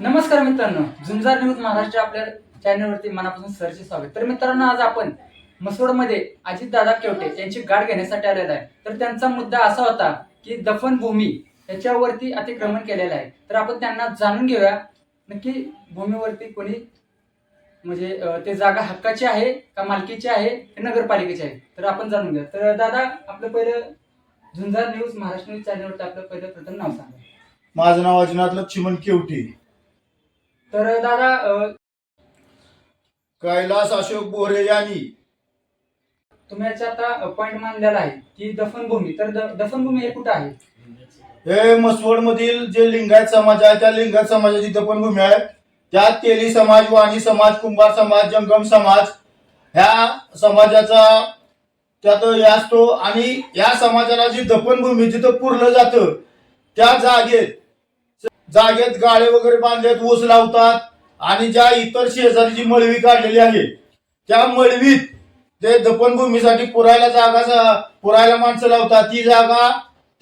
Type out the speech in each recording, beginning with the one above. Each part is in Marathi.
नमस्कार मित्रांनो झुंजार न्यूज महाराष्ट्र आपल्या चॅनलवरती मनापासून सरचे स्वागत. तर मित्रांनो आज आपण मसोडमध्ये अजितदादा केवटे यांची गाठ घेण्यासाठी आलेला आहे. तर त्यांचा मुद्दा असा होता की दफनभूमी याच्यावरती अतिक्रमण केलेलं आहे. तर आपण त्यांना जाणून घेऊया नक्की भूमीवरती कोणी म्हणजे ते जागा हक्काची आहे का मालकीची आहे का नगरपालिकेची आहे? तर आपण जाणून घेऊया. तर दादा आपलं पहिलं झुंजार न्यूज महाराष्ट्र न्यूज चॅनलवरती आपलं पहिलं प्रथम नाव सांगा. माझं नाव अजिनाथ लक्ष्मण केवटी. तर दादा अं, कैलास अशोक बोरे यांनी तुम्ही याचा आता पॉइंट मानलेला आहे की दफनभूमी. तर द- दफनभूमी हे कुठं आहे? हे मसवड मधील जे लिंगायत समाज आहे त्या लिंगायत समाजाची दफनभूमी आहे. त्यात तेली समाज वाणी समाज कुंभार समाज जंगम समाज ह्या समाजाचा त्यात हे असतो. आणि या समाजाला जी दफनभूमी जिथं पुरलं जातं त्या जागेत जागेत गाळे वगैरे बांधलेत ऊस लावतात. आणि ज्या इतर शेजारी जी मळवी काढलेली आहे त्या मळवीत ते दफनभूमीसाठी पुरायला जागा पुरायला माणसं लावतात ती जागा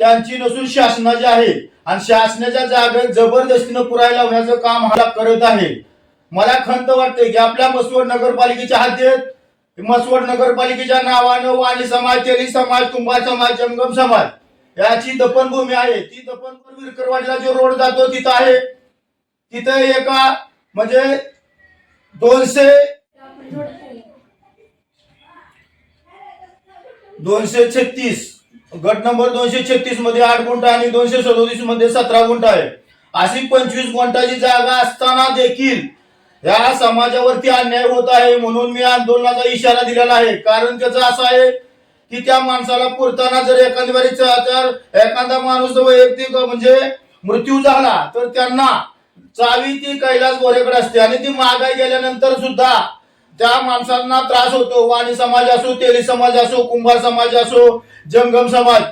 त्यांची नसून शासनाची आहे. आणि शासनाच्या जागेत जबरदस्तीनं पुरायला लावण्याचं काम हा करत आहे. मला खंत वाटते की आपल्या मसवड नगरपालिकेच्या हद्दीत मसवड नगरपालिकेच्या नावानं वाणी समाज तेरी समाज कुंभार समाज जंगम समाज याची दफनभूमी आहे. ती दफन विरकरवाडीला जो रोड जातो तिथं आहे. तिथं एका म्हणजे दोनशे दोनशे छत्तीस गट नंबर दोनशे छत्तीसमध्ये आठ गुंठ आणि दोनशे सदोतीसमध्ये सतरा गुंठ आहे. अशी पंचवीस गुंठाची जागा असताना देखील या समाजावरती अन्याय होत आहे म्हणून मी आंदोलनाचा इशारा दिलेला आहे. कारण त्याचं असं आहे की त्या माणसाला पुरताना जर एखाद्या वेळी तर एखादा माणूस वैयक्तिक म्हणजे मृत्यू झाला तर त्यांना चावी ती कैलास गोरेकडे असते. आणि ती महागाई गेल्यानंतर सुद्धा त्या माणसांना त्रास होतो. वाणी समाज असो तेली समाज असो कुंभार समाज असो जंगम समाज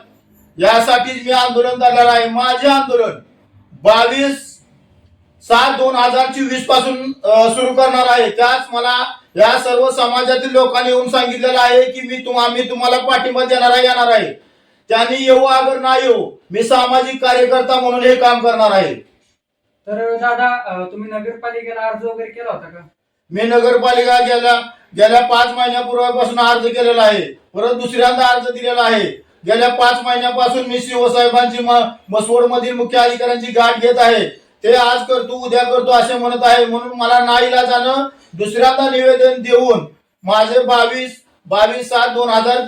यासाठीच मी आंदोलन करणार आहे. माझे आंदोलन बावीस सात दोन हजार चोवीसपासून सुरू करणार आहे. त्याच मला या सर्व समाजातील लोकांनी येऊन सांगितलेलं आहे की मी तुम आम्ही तुम्हाला पाठिंबा देणार आहे येणार आहे. त्यांनी येऊ अगर नाही येऊ मी सामाजिक कार्यकर्ता म्हणून हे काम करणार आहे. तर दादा अं, तुम्ही नगरपालिकेला अर्ज वगैरे केला होता का? मी नगरपालिका गेल्या गेल्या पाच महिन्यापूर्वीपासून अर्ज केलेला आहे. परत दुसऱ्यांदा अर्ज दिलेला आहे. गेल्या पाच महिन्यापासून मी शिवसाहेबांची मसवड मधील मुख्य अधिकाऱ्यांची गाठ घेत आहे. ते आज करतो उद्या करतो असे म्हणत आहे. म्हणून मला नाईला जाणं दुसऱ्यांदा निवेदन देऊन माझे बावीस बावीस सात दोन हजार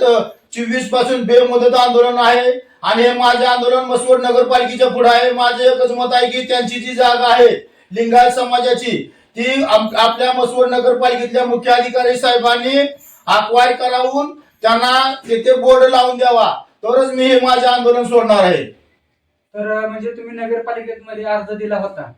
चोवीसपासून बेमुदत आंदोलन आहे. आणि हे माझे आंदोलन मसवड नगरपालिकेच्या पुढे आहे. माझे एकच मत आहे की त्यांची जी जागा आहे लिंगायत समाजाची ती आपल्या मसवड नगरपालिकेतल्या मुख्य अधिकारी साहेबांनी अक्वायर करावून त्यांना तिथे बोर्ड लावून द्यावा. तरच मी हे माझे आंदोलन सोडणार आहे. तर म्हणजे तुम्ही नगरपालिकेमध्ये अर्ज दिला होता.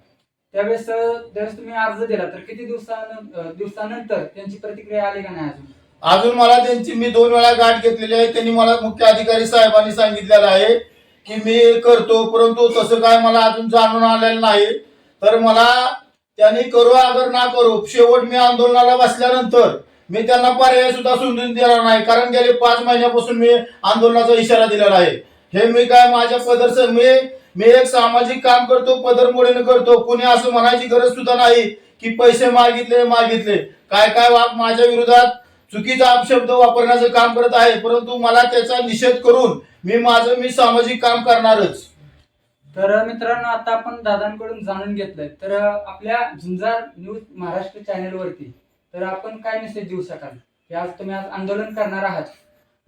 त्यावेळेस त्यावेळेस तुम्ही अर्ज दिला तर किती दिवसानं दिवसानंतर त्यांची प्रतिक्रिया आली का नाही अजून? अजून मला त्यांची मी दोन वेळा गाठ घेतलेली आहे त्यांनी मला मुख्य अधिकारी साहेबांनी सांगितलेलं आहे की मी करतो परंतु तसं काय मला अजून जाणून आलेलं नाही. तर मला त्यांनी करू अगर ना करू शेवट मी आंदोलनाला बसल्यानंतर मी त्यांना पर्याय सुद्धा समजून देणार नाही कारण गेले पाच महिन्यापासून मी आंदोलनाचा इशारा दिलेला आहे. हे मी काय माझ्या पदर मी मी एक सामाजिक काम करतो पदर मोडीने करतो. कुणी असं म्हणायची गरज सुद्धा नाही की पैसे मागितले मागितले. काय काय वाप माझ्या विरोधात चुकीचा अपशब्द वापरण्याचं काम करत आहे परंतु मला त्याचा निषेध करून मी माझं मी सामाजिक काम करणारच. तर मित्रांनो आता आपण दादांकडून जाणून घेतलंय. तर आपल्या झुंजार न्यूज महाराष्ट्र चॅनेलवरती तर आपण काय मेसेज देऊ शकाल? की आज तुम्ही आज आंदोलन करणार आहात.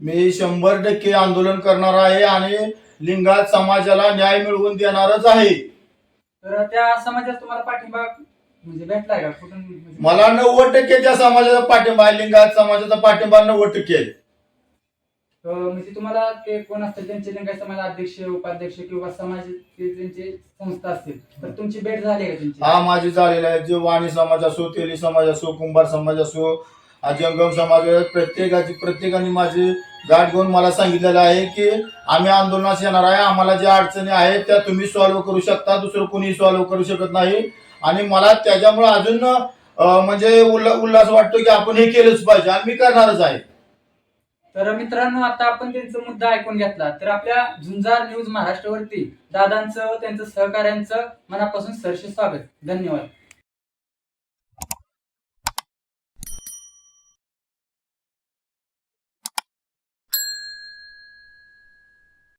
मी शंभर टक्के आंदोलन करणार आहे आणि लिंगायत समाजाला न्याय मिळवून देणारच आहे. तर त्या समाजात तुम्हाला पाठिंबा म्हणजे भेटलाय का? कुठून म्हणजे- मला नव्वद टक्के त्या समाजाचा पाठिंबा आहे. लिंगायत समाजाचा पाठिंबा नव्वद टक्के आहे. अं, म्हणजे तुम्हाला ते कोण असतील त्यांचे लिंगायत समाज अध्यक्ष उपाध्यक्ष किंवा समाज ते त्यांचे संस्था असतील. तर तुमची भेट झाली का त्यांची? हा माझी झालेला आहे. जे वाणी समाज असो तेली समाज असो कुंभार समाज असो हा जंगम समाज आहे, प्रत्येकाची प्रत्येकाने माझी गाठ घेऊन मला सांगितलेलं आहे की आम्ही आंदोलनास येणार आहे. आम्हाला ज्या अडचणी आहेत त्या तुम्ही सॉल्व्ह करू शकता दुसरं कोणी सॉल्व्ह करू शकत नाही. आणि मला त्याच्यामुळे अजून म्हणजे उल्हा- उल्हास वाटतो की आपण हे केलंच पाहिजे आणि मी करणारच आहे. तर मित्रांनो आता आपण त्यांचा मुद्दा ऐकून घेतला. तर आपल्या झुंजार न्यूज महाराष्ट्रवरती दादांचं त्यांचं सहकार्यांचं मनापासून सरसे स्वागत. धन्यवाद.